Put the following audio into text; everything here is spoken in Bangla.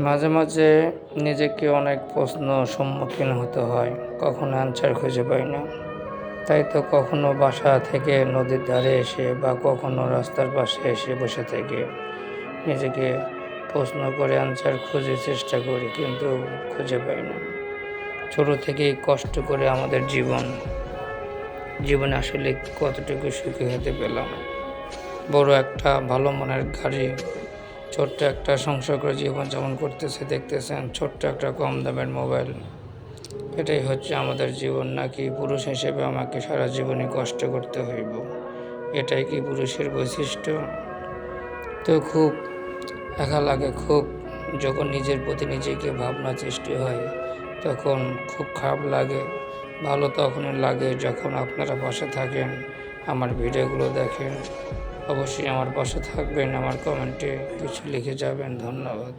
মাঝে মাঝে নিজেকে অনেক প্রশ্ন সম্মুখীন হতে হয়, কখনো অ্যান্সার খুঁজে পাই না। তাই তো কখনো বাসা থেকে নদীর ধারে এসে বা কখনো রাস্তার পাশে এসে বসে থেকে নিজেকে প্রশ্ন করে অ্যান্সার খুঁজে চেষ্টা করি, কিন্তু খুঁজে পাই না। ছোটো থেকেই কষ্ট করে আমাদের জীবন, জীবনে আসলে কতটুকু সুখী হতে পেলাম। বড় একটা ভালো মনের গাড়ি ছোট্ট একটা সংসার করে জীবনযাপন করতেছে, দেখতেছেন, ছোট্ট একটা কম দামের মোবাইল। এটাই হচ্ছে আমাদের জীবন, নাকি পুরুষ হিসেবে আমাকে সারা জীবনে কষ্ট করতে হইব? এটাই কি পুরুষের বৈশিষ্ট্য? তো খুব একা লাগে, খুব যখন নিজের প্রতি নিজেকে ভাবনা সৃষ্টি হয়, তখন খুব খারাপ লাগে। ভালো তখনই লাগে যখন আপনারা পাশে থাকেন, আমার ভিডিওগুলো দেখেন। অবশ্যই আমার পাশে থাকবেন আমার কমেন্টে কিছু লিখে যাবেন ধন্যবাদ।